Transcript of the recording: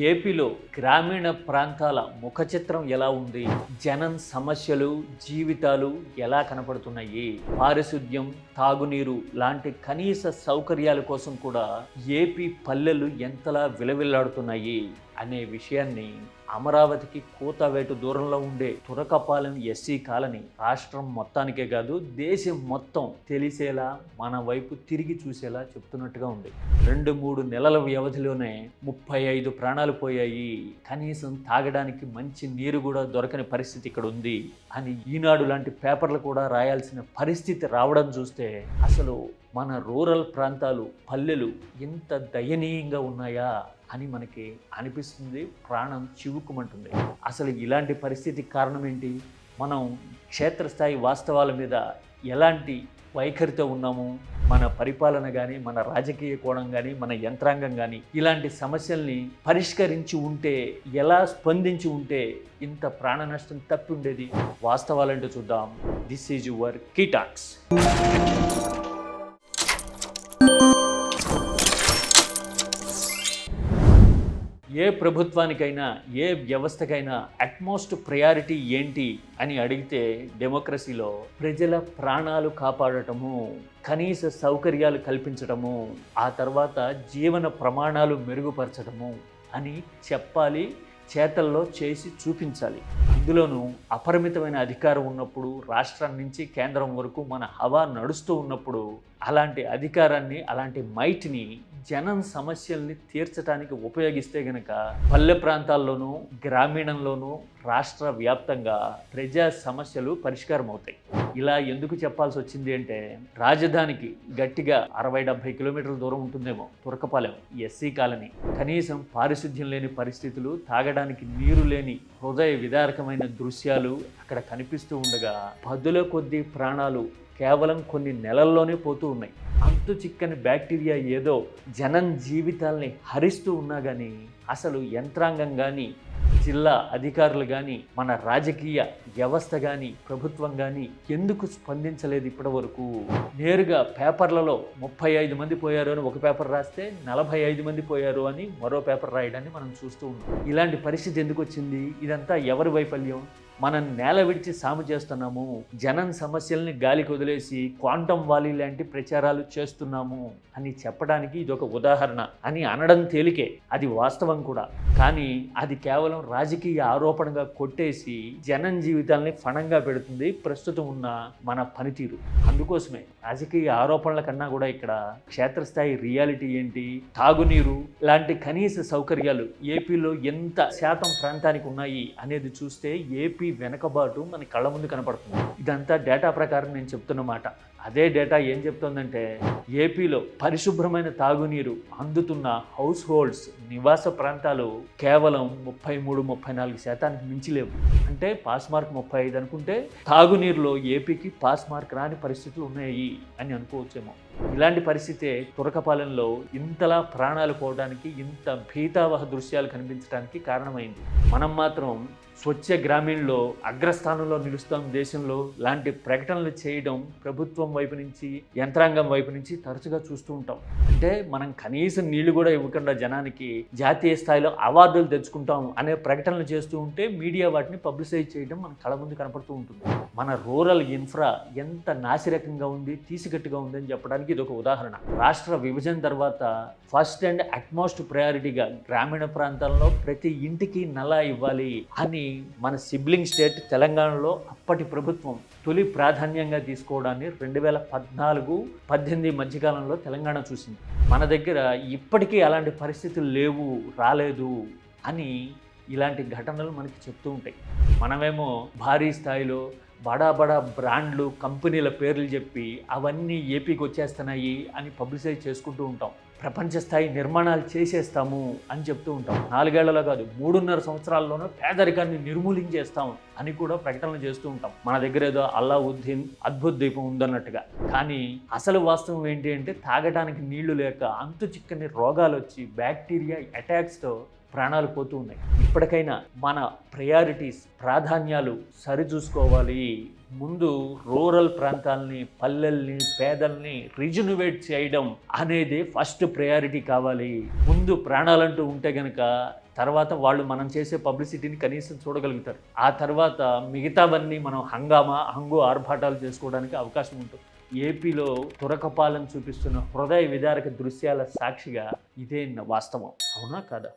ఏపీలో గ్రామీణ ప్రాంతాల ముఖ చిత్రం ఎలా ఉంది? జనం సమస్యలు జీవితాలు ఎలా కనపడుతున్నాయి? పారిశుద్ధ్యం తాగునీరు లాంటి కనీస సౌకర్యాల కోసం కూడా ఏపీ పల్లెలు ఎంతలా విలవిల్లాడుతున్నాయి? అనే విషయాన్ని అమరావతికి కూతవేటు దూరంలో ఉండే తురకపాలెం ఎస్సీ కాలనీ రాష్ట్రం మొత్తానికే కాదు దేశం మొత్తం తెలిసేలా మన వైపు తిరిగి చూసేలా చెప్తున్నట్టుగా ఉంది. రెండు మూడు నెలల వ్యవధిలోనే ముప్పై ఐదు ప్రాణాలు పోయాయి. కనీసం తాగడానికి మంచి నీరు కూడా దొరకని పరిస్థితి ఇక్కడ ఉంది అని ఈనాడు లాంటి పేపర్లు కూడా రాయాల్సిన పరిస్థితి రావడం చూస్తే అసలు మన రూరల్ ప్రాంతాలు పల్లెలు ఇంత దయనీయంగా ఉన్నాయా? అని మనకి అనిపిస్తుంది ప్రాణం చివుకుమంటుంది అసలు ఇలాంటి పరిస్థితికి కారణం ఏంటి? మనం క్షేత్రస్థాయి వాస్తవాల మీద ఎలాంటి వైఖరితో ఉన్నాము? మన పరిపాలన కానీ మన రాజకీయ కోణం కానీ మన యంత్రాంగం కానీ ఇలాంటి సమస్యల్ని పరిష్కరించి ఉంటే ఎలా స్పందించి ఉంటే ఇంత ప్రాణ నష్టం తప్పి ఉండేది వాస్తవాలంటూ చూద్దాం. దిస్ ఈజ్ యువర్ కీటాక్స్. ఏ ప్రభుత్వానికైనా ఏ వ్యవస్థకైనా అట్మోస్ట్ ప్రయారిటీ ఏంటి అని అడిగితే డెమోక్రసీలో ప్రజల ప్రాణాలు కాపాడటము కనీస సౌకర్యాలు కల్పించటము ఆ తర్వాత జీవన ప్రమాణాలు మెరుగుపరచడము అని చెప్పాలి చేతల్లో చేసి చూపించాలి. ఇందులోనూ అపరిమితమైన అధికారం ఉన్నప్పుడు రాష్ట్రం నుంచి కేంద్రం వరకు మన హవా నడుస్తూ ఉన్నప్పుడు అలాంటి అధికారాన్ని అలాంటి మైట్ని జనం సమస్యల్ని తీర్చడానికి ఉపయోగిస్తే గనక పల్లె ప్రాంతాల్లోనూ గ్రామీణంలోనూ రాష్ట్ర వ్యాప్తంగా ప్రజా సమస్యలు పరిష్కారం అవుతాయి ఇలా ఎందుకు చెప్పాల్సి వచ్చింది అంటే రాజధానికి గట్టిగా అరవై డెబ్బై కిలోమీటర్ల దూరం ఉంటుందేమో తురకపాలెం ఎస్సీ కాలనీ. కనీసం పారిశుద్ధ్యం లేని పరిస్థితులు తాగడానికి నీరు లేని హృదయ విదారకమైన దృశ్యాలు అక్కడ కనిపిస్తూ ఉండగా పదుల కొద్ది ప్రాణాలు కేవలం కొన్ని నెలల్లోనే పోతూ ఉన్నాయి. అంతు చిక్కని బ్యాక్టీరియా ఏదో జనం జీవితాల్ని హరిస్తూ ఉన్నా కానీ అసలు యంత్రాంగం కానీ జిల్లా అధికారులు కానీ మన రాజకీయ వ్యవస్థ కానీ ప్రభుత్వం కానీ ఎందుకు స్పందించలేదు ఇప్పటి వరకు నేరుగా పేపర్లలో ముప్పై ఐదు మంది పోయారు అని ఒక పేపర్ రాస్తే నలభై ఐదు మంది పోయారు అని మరో పేపర్ రాయడాన్ని మనం చూస్తూ ఉన్నాం. ఇలాంటి పరిస్థితి ఎందుకు వచ్చింది? ఇదంతా ఎవరి వైఫల్యం? మనం నేల విడిచి సాము చేస్తున్నాము జనం సమస్యల్ని గాలికి వదిలేసి క్వాంటం వాలీ లాంటి ప్రచారాలు చేస్తున్నాము అని చెప్పడానికి ఇదొక ఉదాహరణ అని అనడం తేలికే. అది వాస్తవం కూడా. కానీ అది కేవలం రాజకీయ ఆరోపణగా కొట్టేసి జనం జీవితాల్ని ఫణంగా పెడుతుంది ప్రస్తుతం ఉన్న మన పనితీరు. అందుకోసమే రాజకీయ ఆరోపణల కన్నా కూడా ఇక్కడ క్షేత్రస్థాయి రియాలిటీ ఏంటి? తాగునీరు లాంటి కనీస సౌకర్యాలు ఏపీలో ఎంత శాతం ప్రాంతానికి ఉన్నాయి అనేది చూస్తే ఏపీ వెనకబాటు మన కళ్ళ ముందు కనపడుతుంది. ఇదంతా డేటా ప్రకారం నేను చెప్తున్న మాట. అదే డేటా ఏం చెప్తోందంటే ఏపీలో పరిశుభ్రమైన తాగునీరు అందుతున్న హౌస్ హోల్డ్స్ నివాస ప్రాంతాలు కేవలం ముప్పై మూడు ముప్పై నాలుగు శాతానికి మించి లేవు అంటే పాస్ మార్క్ ముప్పై ఐదు అనుకుంటే తాగునీరులో ఏపీకి పాస్ మార్క్ రాని పరిస్థితులు ఉన్నాయి అని అనుకోవచ్చేమో. ఇలాంటి పరిస్థితే తురకపాలెంలో ఇంతలా ప్రాణాలు పోవడానికి ఇంత భీతావహ దృశ్యాలు కనిపించడానికి కారణమైంది. మనం మాత్రం స్వచ్ఛ గ్రామీణలో అగ్రస్థానంలో నిలుస్తాం దేశంలో లాంటి ప్రకటనలు చేయడం ప్రభుత్వం వైపు నుంచి యంత్రాంగం వైపు నుంచి తరచుగా చూస్తూ ఉంటాం. అంటే మనం కనీసం నీళ్ళు కూడా ఇవ్వకుండా జనానికి జాతీయ స్థాయిలో అవార్డులు తెచ్చుకుంటాం అనే ప్రకటనలు చేస్తూ ఉంటే మీడియా వాటిని పబ్లిసైజ్ చేయడం మన కళ ముందు కనపడుతూ ఉంటుంది. మన రూరల్ ఇన్ఫ్రా ఎంత నాసిరకంగా ఉంది తీసికట్టుగా ఉంది అని చెప్పడానికి ఇది ఒక ఉదాహరణ. రాష్ట్ర విభజన తర్వాత ఫస్ట్ అండ్ అట్మోస్ట్ ప్రయారిటీగా గ్రామీణ ప్రాంతాల్లో ప్రతి ఇంటికి నల ఇవ్వాలి అని మన సిబ్లింగ్ స్టేట్ తెలంగాణలో అప్పటి ప్రభుత్వం తొలి ప్రాధాన్యంగా తీసుకోవడాన్ని రెండు వేల పద్నాలుగు పద్దెనిమిది మధ్యకాలంలో తెలంగాణ చూసింది. మన దగ్గర ఇప్పటికీ అలాంటి పరిస్థితులు లేవు రాలేదు అని ఇలాంటి ఘటనలు మనకి చెప్తూ ఉంటాయి. మనమేమో భారీ స్థాయిలో బడా బడా బ్రాండ్లు కంపెనీల పేర్లు చెప్పి అవన్నీ ఏపీకి వచ్చేస్తున్నాయి అని పబ్లిసైజ్ చేసుకుంటూ ఉంటాం. ప్రపంచ స్థాయి నిర్మాణాలు చేసేస్తాము అని చెప్తూ ఉంటాం. నాలుగేళ్ళలో కాదు మూడున్నర సంవత్సరాల్లోనూ పేదరికాన్ని నిర్మూలించేస్తాం అని కూడా ప్రకటనలు చేస్తూ ఉంటాం. మన దగ్గర ఏదో అల్లావుద్దీన్ అద్భుత దీపం ఉందన్నట్టుగా. కానీ అసలు వాస్తవం ఏంటి అంటే తాగడానికి నీళ్ళు లేక అంతు చిక్కని రోగాలు వచ్చి బ్యాక్టీరియా అటాక్స్తో ప్రాణాలు పోతూ ఉన్నాయి. ఇప్పటికైనా మన ప్రయారిటీస్ ప్రాధాన్యాలు సరిచూసుకోవాలి. ముందు రూరల్ ప్రాంతాలని పల్లెల్ని పేదల్ని రిజునువేట్ చేయడం అనేది ఫస్ట్ ప్రయారిటీ కావాలి. ముందు ప్రాణాలంటూ ఉంటే గనక తర్వాత వాళ్ళు మనం చేసే పబ్లిసిటీని కనీసం చూడగలుగుతారు. ఆ తర్వాత మిగతావన్నీ మనం హంగామా హంగు ఆర్భాటాలు చేసుకోవడానికి అవకాశం ఉంటుంది. ఏపీలో తురకపాలన చూపిస్తున్న హృదయ విదారక దృశ్యాల సాక్షిగా ఇదే వాస్తవం. అవునా కాదా?